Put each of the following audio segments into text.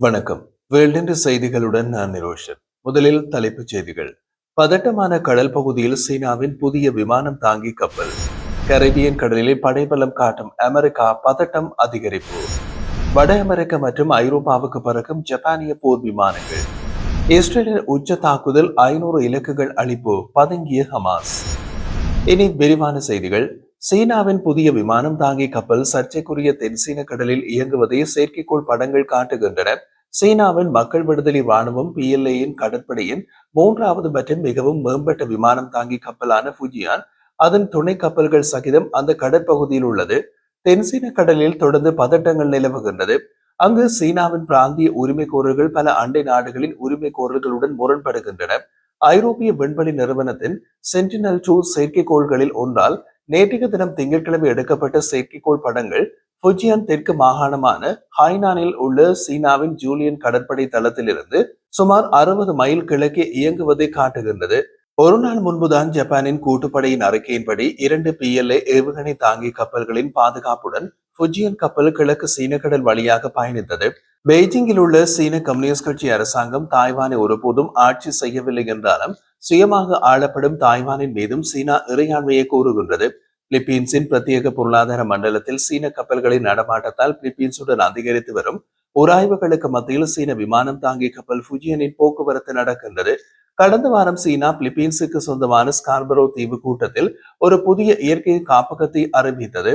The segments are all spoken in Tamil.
வணக்கம். வேல்டென்று செய்திகளுடன் நான் நிரோஷன். முதலில் தலைப்புச் செய்திகள். பதட்டமான கடல் பகுதியில் சீனாவின் புதிய விமானம் தாங்கி கப்பல். கரேபியன் கடலிலே படைபலம் காட்டும் அமெரிக்கா பதட்டம் அதிகரிப்பு. வட அமெரிக்க மற்றும் ஐரோப்பாவுக்கு பறக்கும் ஜப்பானிய போர் விமானங்கள். இஸ்ரேலின் உச்ச தாக்குதல் ஐநூறு இலக்குகள் அளிப்பு பதுங்கிய ஹமாஸ். இனி விரிவான செய்திகள். சீனாவின் புதிய விமானம் தாங்கி கப்பல் சர்ச்சைக்குரிய தென்சீன கடலில் இயங்குவதை செயற்கைக்கோள் படங்கள் காட்டுகின்றன. சீனாவின் மக்கள் விடுதலை ராணுவம் பிஎல்ஏயின் கடற்படையின் மூன்றாவது மற்றும் மிகவும் மேம்பட்ட விமானம் தாங்கி கப்பலான ஃபுஜியான் அதன் துணை கப்பல்கள் சகிதம் அந்த கடற்பகுதியில் உள்ளது. தென்சீன கடலில் தொடர்ந்து பதட்டங்கள் நிலவுகின்றது. அங்கு சீனாவின் பிராந்திய உரிமைக்கோரர்கள் பல அண்டை நாடுகளின் உரிமைக்கோரல்களுடன் முரண்படுகின்றன. ஐரோப்பிய விண்வெளி நிறுவனத்தின் சென்டினல் டூ செயற்கைக்கோள்களில் ஒன்றால் நேற்றைய தினம் திங்கட்கிழமை எடுக்கப்பட்ட செயற்கைக்கோள் படங்கள் ஃபுஜியான் தெற்கு மாகாணமான ஹைனானில் உள்ள சீனாவின் ஜூலியன் கடற்படை தளத்திலிருந்து சுமார் அறுபது மைல் கிழக்கே இயங்குவதை காட்டுகின்றது. ஒரு நாள் முன்புதான் ஜப்பானின் கூட்டுப்படையின் அறிக்கையின்படி இரண்டு பிஎல்ஏ ஏவுகணை தாங்கி கப்பல்களின் பாதுகாப்புடன் புஜியன் கப்பல் கிழக்கு சீனக்கடல் வழியாக பயணித்தது. பெய்ஜிங்கில் உள்ள சீன கம்யூனிஸ்ட் கட்சி அரசாங்கம் தாய்வானை ஒருபோதும் ஆட்சி செய்யவில்லை என்றாலும் சுயமாக ஆளப்படும் தாய்வானின் மீதும் சீனா இறையாண்மையை கூறுகின்றது. பிலிப்பீன்ஸின் பிரத்யேக பொருளாதார மண்டலத்தில் சீன கப்பல்களின் நடமாட்டத்தால் பிலிப்பீன்ஸுடன் அதிகரித்து வரும் உராய்வுகளுக்கு மத்தியில் சீன விமானம் தாங்கி கப்பல் ஃபுஜியனின் போக்குவரத்து நடக்கின்றது. கடந்த வாரம் சீனா பிலிப்பீன்ஸுக்கு சொந்தமான ஸ்கார்பரோ தீவு கூட்டத்தில் ஒரு புதிய இயற்கை காப்பகத்தை அறிவித்தது.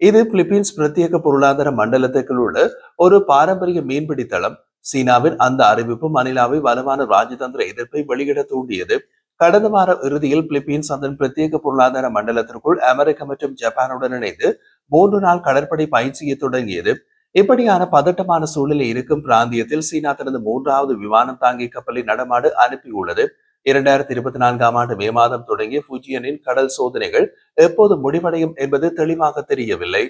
இது பிலிப்பீன்ஸ் பிரத்யேக பொருளாதார மண்டலத்துக்குள் உள்ள ஒரு பாரம்பரிய மீன்பிடி தளம். சீனாவின் அந்த அறிவிப்பு மணிலாவை வலுவான ராஜதந்திர எதிர்ப்பை வெளியிட தூண்டியது. கடந்த வார இறுதியில் பிலிப்பீன்ஸ் அதன் பிரத்யேக பொருளாதார மண்டலத்திற்குள் அமெரிக்கா மற்றும் ஜப்பானுடன் இணைந்து மூன்று நாள் கடற்படை பயிற்சியை தொடங்கியது. இப்படியான பதட்டமான சூழ்நிலை இருக்கும் பிராந்தியத்தில் சீனா தனது மூன்றாவது விமானம் தாங்கி கப்பலை நடமாடு அனுப்பியுள்ளது இரண்டாயிரத்தி இருபத்தி நான்காம் ஆண்டு மே மாதம் தொடங்கிய புஜியனின் கடல் சோதனைகள் எப்போது முடிவடையும் என்பது தெளிவாக தெரியவில்லை.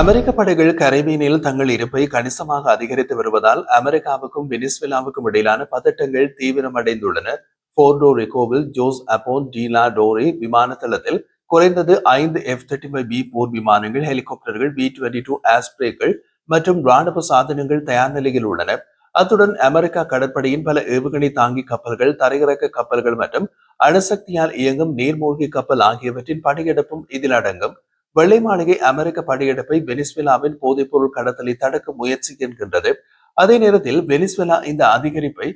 அமெரிக்க படைகள் கரைபீனில் தங்கள் இருப்பை கணிசமாக அதிகரித்து வருவதால் அமெரிக்காவுக்கும் வெனிஸ்வேலாவுக்கும் இடையிலான பதட்டங்கள் தீவிரமடைந்துள்ளன. Puerto ரிகோவில் Jose Aponte de la Torre விமான தளத்தில் குறைந்தது ஐந்து எஃப் தேர்ட்டி ஃபைவ் பி போர் விமானங்கள் ஹெலிகாப்டர்கள் பி டுவெண்டி டூ ஆஸ்பிரேக்கள் மற்றும் ராணுவ சாதனங்கள் தயார் நிலையில் உள்ளன. அத்துடன் அமெரிக்கா கடற்படையின் பல ஏவுகணை தாங்கி கப்பல்கள் தரையிறக்க கப்பல்கள் மற்றும் அணுசக்தியால் இயங்கும் நீர்மூழ்கி கப்பல் ஆகியவற்றின் படையெடுப்பும் இதில் அடங்கும். வெள்ளை மாளிகை அமெரிக்க படையெடுப்பை வெனிஸ்வேலாவின் போதைப்பொருள் கடத்தலை தடுக்க முயற்சி என்கின்றது. அதே நேரத்தில் வெனிஸ்வேலா இந்த அதிகரிப்பை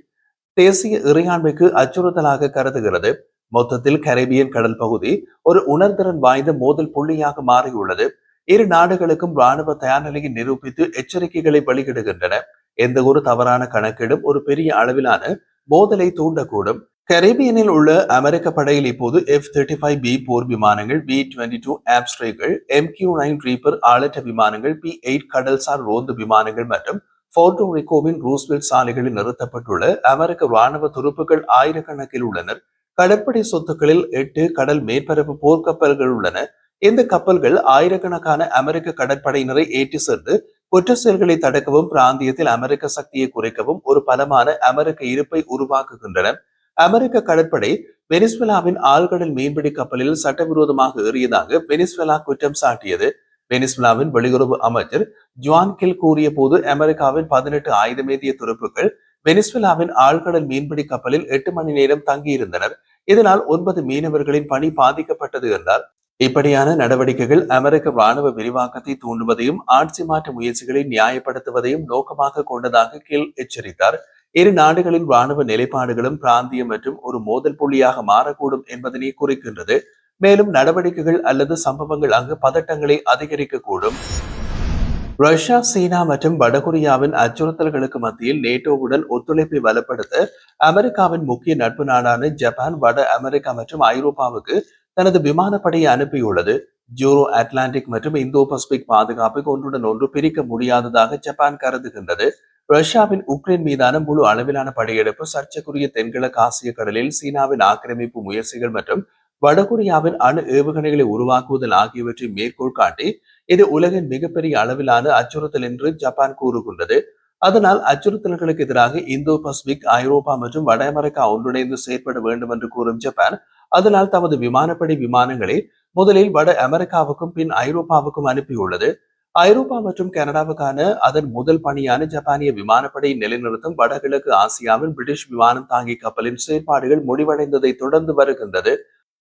தேசிய இறையாண்மைக்கு அச்சுறுத்தலாக கருதுகிறது. மொத்தத்தில் கரேபியன் கடல் பகுதி ஒரு உணர்திறன் வாய்ந்த மோதல் புள்ளியாக மாறியுள்ளது. இரு நாடுகளுக்கும் ராணுவ தயார் நிலையை நிரூபித்து எச்சரிக்கைகளை வெளியிடுகின்றன. எந்த ஒரு தவறான கணக்கிடும் ஒரு பெரிய அளவிலான மோதலை தூண்டக்கூடும். கரேபியனில் உள்ள அமெரிக்க படையில் இப்போது எஃப் தேர்ட்டி ஃபைவ் பி போர் விமானங்கள் பி டுவெண்டி டூ ஆப்ஸ்ட்ரேகள் எம் கியூ நைன் ரீப்பர் ஆலட்ட விமானங்கள் பி எயிட் கடல்சார் ரோந்து விமானங்கள் மற்றும் போர்டோ ரிகோவின் ரூஸ்வெல் சாலைகளில் நிறுத்தப்பட்டுள்ள அமெரிக்க ராணுவ துருப்புகள் ஆயிரக்கணக்கில் உள்ளனர். கடற்படை சொத்துக்களில் எட்டு கடல் மேற்பரப்பு போர்க்கப்பல்கள் உள்ளன. இந்த கப்பல்கள் ஆயிரக்கணக்கான அமெரிக்க கடற்படையினரை ஏற்றி சென்று குற்ற செயல்களை தடுக்கவும் பிராந்தியத்தில் அமெரிக்க சக்தியை குறைக்கவும் ஒரு பலமான அமெரிக்க இருப்பை உருவாக்குகின்றன. அமெரிக்க கடற்படை வெனிஸ்வெலாவின் ஆழ்கடல் மீன்பிடி கப்பலில் சட்டவிரோதமாக ஏறியதாக வெனிஸ்வெலா குற்றம் சாட்டியது. வெனிஸ்வெலாவின் வெளியுறவு அமைச்சர் ஜுவான் கில் கூறிய போது அமெரிக்காவின் பதினெட்டு ஆயுதமேதிய துருப்புகள் வெனிஸ்வெலாவின் ஆழ்கடல் மீன்பிடி கப்பலில் எட்டு மணி நேரம் தங்கியிருந்தனர். இதனால் ஒன்பது மீனவர்களின் பணி பாதிக்கப்பட்டது என்றார் இப்படியான நடவடிக்கைகள் அமெரிக்க ராணுவ விரிவாக்கத்தை தூண்டுவதையும் ஆட்சி மாற்ற முயற்சிகளை நியாயப்படுத்துவதையும் நோக்கமாக கொண்டதாக கீழ் எச்சரித்தார். இரு நாடுகளின் ராணுவ நிலைப்பாடுகளும் பிராந்தியம் மற்றும் ஒரு மோதல் புள்ளியாக மாறக்கூடும் என்பதனை குறிக்கின்றது. மேலும் நடவடிக்கைகள் அல்லது சம்பவங்கள் அங்கு பதட்டங்களை அதிகரிக்கக்கூடும். ரஷ்யா சீனா மற்றும் வடகொரியாவின் அச்சுறுத்தல்களுக்கு மத்தியில் நேட்டோவுடன் ஒத்துழைப்பை வலுப்படுத்த அமெரிக்காவின் முக்கிய நட்பு நாடான ஜப்பான் வட அமெரிக்கா மற்றும் ஐரோப்பாவுக்கு தனது விமானப்படையை அனுப்பியுள்ளது. ஜூரோ அட்லாண்டிக் மற்றும் இந்தோ பசிபிக் பாதுகாப்பை ஒன்றுடன் ஒன்று பிரிக்க முடியாததாக ஜப்பான் கருதுகின்றது. ரஷ்யாவின் உக்ரைன் மீதான முழு அளவிலான படையெடுப்பு சர்ச்சைக்குரிய தென்கிழக்கு ஆசிய கடலில் சீனாவின் ஆக்கிரமிப்பு முயற்சிகள் மற்றும் வடகொரியாவின் அணு ஏவுகணைகளை உருவாக்குவதல் ஆகியவற்றை மேற்கோள் காட்டி இது உலகின் மிகப்பெரிய அளவிலான அச்சுறுத்தல் என்று ஜப்பான் கூறுகின்றது. அதனால் அச்சுறுத்தல்களுக்கு எதிராக இந்தோ பசிபிக் ஐரோப்பா மற்றும் வட அமெரிக்கா ஒன்றிணைந்து செயற்பட வேண்டும் என்று கூறும் ஜப்பான் அதனால் தமது விமானப்படை விமானங்களை முதலில் வட அமெரிக்காவுக்கும் பின் ஐரோப்பாவுக்கும் அனுப்பியுள்ளது. ஐரோப்பா மற்றும் கனடாவுக்கான அதன் முதல் பணியான ஜப்பானிய விமானப்படை நிலைநிறுத்தும் வடகிழக்கு ஆசியாவில் பிரிட்டிஷ் விமானம் தாங்கி கப்பலின் செயற்பாடுகள் முடிவடைந்ததை தொடர்ந்து வருகின்றது.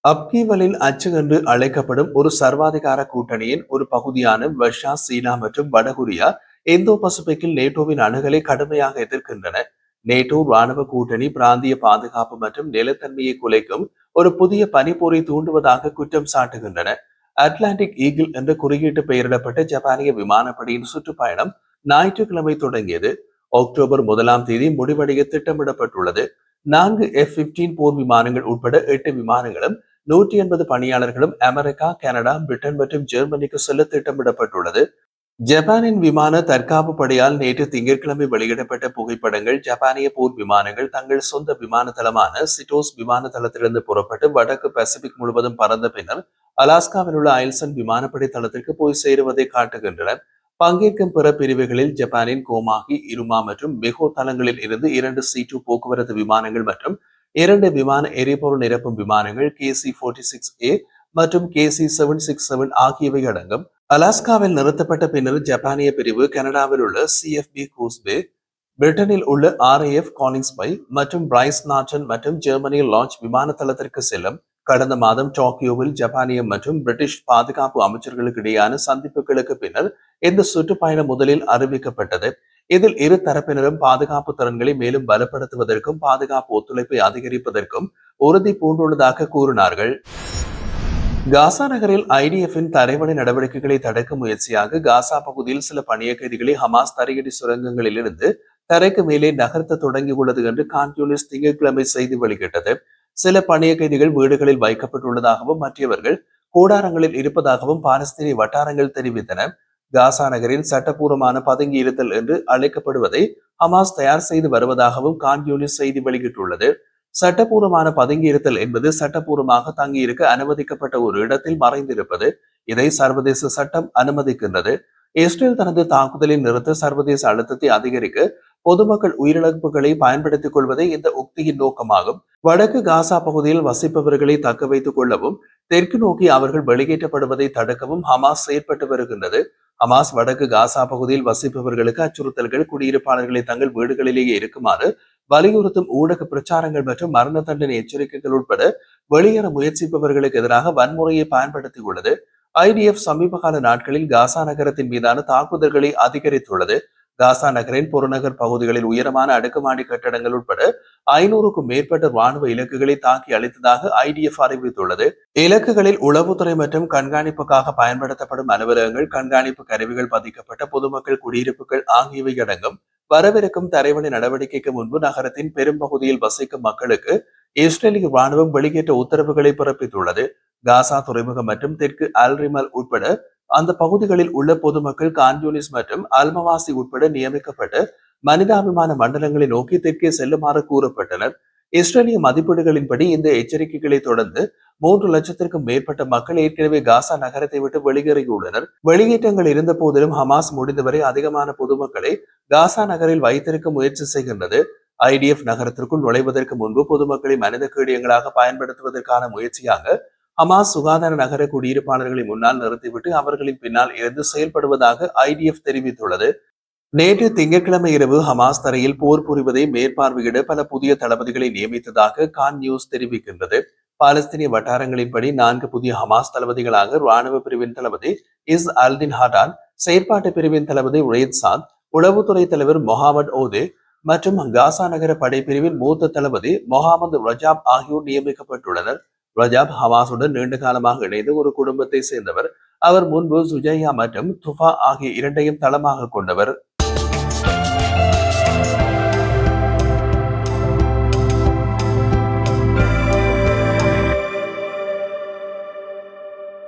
அப்கீவலின் அச்சு என்று அழைக்கப்படும் ஒரு சர்வாதிகார கூட்டணியின் ஒரு பகுதியான ரஷ்யா சீனா மற்றும் வடகொரியா இந்தோ பசிபிக்கில் நேட்டோவின் அணுகலை கடுமையாக எதிர்க்கின்றன. நேட்டோ ராணுவ கூட்டணி பிராந்திய பாதுகாப்பு மற்றும் நிலத்தன்மையை குலைக்கும் ஒரு புதிய பனிப்போரை தூண்டுவதாக குற்றம் சாட்டுகின்றன. அட்லாண்டிக் ஈகிள் என்ற குறியீட்டு பெயரிடப்பட்ட ஜப்பானிய விமானப்படையின் சுற்றுப்பயணம் ஞாயிற்றுக்கிழமை தொடங்கியது. அக்டோபர் முதலாம் தேதி முடிவடைய திட்டமிடப்பட்டுள்ளது. நான்கு எஃப் பிப்டீன் போர் விமானங்கள் உட்பட எட்டு விமானங்களும் நூற்றி எண்பது பணியாளர்களும் அமெரிக்கா கனடா பிரிட்டன் மற்றும் ஜெர்மனிக்கு செல்ல திட்டமிடப்பட்டுள்ளது. ஜப்பானின் விமான தற்காப்பு படையால் நேற்று திங்கட்கிழமை வெளியிடப்பட்ட புகைப்படங்கள் ஜப்பானிய போர் விமானங்கள் தங்கள் சொந்த விமான தளமான சிட்டோஸ் விமான தளத்திலிருந்து புறப்பட்டு வடக்கு பசிபிக் முழுவதும் பறந்த பின்னர் அலாஸ்காவில் உள்ள ஐல்சன் விமானப்படை தளத்திற்கு போய் சேருவதை காட்டுகின்றன. பங்கேற்கும் பிற பிரிவுகளில் ஜப்பானின் கோமாகி இருமா மற்றும் மெகோ தளங்களில் இருந்து இரண்டு சி டூ போக்குவரத்து விமானங்கள் மற்றும் இரண்டு விமான எரிபொருள் நிரப்பும் விமானங்கள் K C forty six A மற்றும் K C seven six seven ஆகியவை அடங்கும். அலாஸ்காவில் நிறுத்தப்பட்ட பின்னர் ஜப்பானிய பிரிவு கனடாவில் உள்ள சிஎஃப்பி கூஸ்பே பிரிட்டனில் உள்ள ஆர்ஏஎஃப் காலிங்ஸ்பை மற்றும் பிரைஸ் நாட்டன் மற்றும் ஜெர்மனியில் லான்ச் விமான தளத்திற்கு செல்லும். கடந்த மாதம் டோக்கியோவில் ஜப்பானிய மற்றும் பிரிட்டிஷ் பாதுகாப்பு அமைச்சர்களுக்கு இடையான சந்திப்புகளுக்கு பின்னர் இந்த சுற்றுப்பயணம் முதலில் அறிவிக்கப்பட்டது. இதில் இரு தரப்பினரும் பாதுகாப்பு திறன்களை மேலும் பலப்படுத்துவதற்கும் பாதுகாப்பு ஒத்துழைப்பை அதிகரிப்பதற்கும் உறுதி பூண்டுள்ளதாக கூறினார்கள். காசா நகரில் ஐடிஎஃபின் தரைவழி நடவடிக்கைகளை தடுக்கும் முயற்சியாக காசா பகுதியில் சில பணிய கைதிகளை ஹமாஸ் தரையடி சுரங்கங்களில் இருந்து தரைக்கு மேலே நகர்த்த தொடங்கியுள்ளது என்று கான்யூனிஸ் திங்கட்கிழமை செய்தி வெளியிட்டது. சில பணிய கைதிகள் வீடுகளில் வைக்கப்பட்டுள்ளதாகவும் மற்றவர்கள் கூடாரங்களில் இருப்பதாகவும் பாலஸ்தீனிய வட்டாரங்கள் தெரிவித்தன. காசா நகரில் சட்டப்பூர்வமான பதுங்கியிருத்தல் என்று அழைக்கப்படுவதை ஹமாஸ் தயார் செய்து வருவதாகவும் கான்யூனிஸ் செய்தி வெளியிட்டுள்ளது. சட்டப்பூர்வமான பதுங்கியிருத்தல் என்பது சட்டப்பூர்வமாக தங்கியிருக்க அனுமதிக்கப்பட்ட ஒரு இடத்தில் மறைந்திருப்பது இதை சர்வதேச சட்டம் அனுமதிக்கின்றது. இஸ்ரேல் தனது தாக்குதலை நிறுத்த சர்வதேச அழுத்தத்தை அதிகரிக்க பொதுமக்கள் உயிரிழப்புகளை பயன்படுத்திக் கொள்வதே இந்த உக்தியின் நோக்கமாகும். வடக்கு காசா பகுதியில் வசிப்பவர்களை தக்க வைத்துக் கொள்ளவும் தெற்கு நோக்கி அவர்கள் வெளியேற்றப்படுவதை தடுக்கவும் ஹமாஸ் செயற்பட்டு வருகின்றது. ஹமாஸ் வடக்கு காசா பகுதியில் வசிப்பவர்களுக்கு அச்சுறுத்தல்கள் குடியிருப்பாளர்களை தங்கள் வீடுகளிலேயே இருக்குமாறு வலியுறுத்தும் ஊடக பிரச்சாரங்கள் மற்றும் மரண தண்டனை எச்சரிக்கைகள் உட்பட வெளியேற முயற்சிப்பவர்களுக்கு எதிராக வன்முறையை பயன்படுத்தியுள்ளது. ஐடிஎஃப் சமீப கால நாட்களில் காசா நகரத்தின் மீதான தாக்குதல்களை அதிகரித்துள்ளது. காசா நகரின் புறநகர் பகுதிகளில் உயரமான அடுக்குமாடி கட்டடங்கள் உட்பட ஐநூறுக்கும் மேற்பட்ட ராணுவ இலக்குகளை தாக்கி அளித்ததாக ஐடிஎஃப் அறிவித்துள்ளது. இலக்குகளில் உளவுத்துறை மற்றும் கண்காணிப்புக்காக பயன்படுத்தப்படும் அலுவலகங்கள் கண்காணிப்பு கருவிகள் பதிக்கப்பட்ட பொதுமக்கள் குடியிருப்புகள் ஆகியவை அடங்கும். வரவிருக்கும் தரைவழி நடவடிக்கைக்கு முன்பு நகரத்தின் பெரும்பகுதியில் வசிக்கும் மக்களுக்கு இஸ்ரேலிய ராணுவம் வெளியேற்ற உத்தரவுகளை பிறப்பித்துள்ளது. காசா துறைமுகம் மற்றும் தெற்கு அல்ரிமல் உட்பட அந்த பகுதிகளில் உள்ள பொதுமக்கள் கான்யூனிஸ் மற்றும் அல்மவாசி உட்பட நியமிக்கப்பட்டு மனிதாபிமான மண்டலங்களை நோக்கி தெற்கே செல்லுமாறு கூறப்பட்டனர். இஸ்ரேலிய மதிப்பீடுகளின்படி இந்த எச்சரிக்கைகளை தொடர்ந்து மூன்று லட்சத்திற்கும் மேற்பட்ட மக்கள் ஏற்கனவே காசா நகரத்தை விட்டு வெளியேறியுள்ளனர். வெளியேற்றங்கள் இருந்த போதிலும் ஹமாஸ் முடிந்தவரை அதிகமான பொதுமக்களை காசா நகரில் வைத்திருக்க முயற்சி செய்கின்றது. ஐடிஎஃப் நகரத்திற்குள் நுழைவதற்கு முன்பு பொதுமக்களை மனித கீடியங்களாக பயன்படுத்துவதற்கான முயற்சியாக ஹமாஸ் சுகாதார நகர குடியிருப்பாளர்களை முன்னால் நிறுத்திவிட்டு அவர்களின் பின்னால் இருந்து செயல்படுவதாக ஐடிஎஃப் தெரிவித்துள்ளது. நேற்று திங்கட்கிழமை இரவு ஹமாஸ் தரையில் போர் புரிவதை மேற்பார்வையிட பல புதிய தளபதிகளை நியமித்ததாக கான் நியூஸ் தெரிவிக்கின்றது. பாலஸ்தீனிய வட்டாரங்களின்படி நான்கு புதிய ஹமாஸ் தளபதிகளாக ராணுவ பிரிவின் தளபதி இஸ் அல்தின் ஹடான் செயற்பாட்டு பிரிவின் தளபதி உரேத் சாத் உளவுத்துறை தலைவர் மொஹாமட் ஓதே மற்றும் காசா நகர படைப்பிரிவின் மூத்த தளபதி மொஹாமது ரஜாப் ஆகியோர் நியமிக்கப்பட்டுள்ளனர். ரஜாப் ஹவாஸுடன் நீண்ட காலமாக இணைந்து ஒரு குடும்பத்தை சேர்ந்தவர். அவர் முன்பு சுஜையா மற்றும் துஃபா ஆகிய இரண்டையும் தளமாக கொண்டவர்.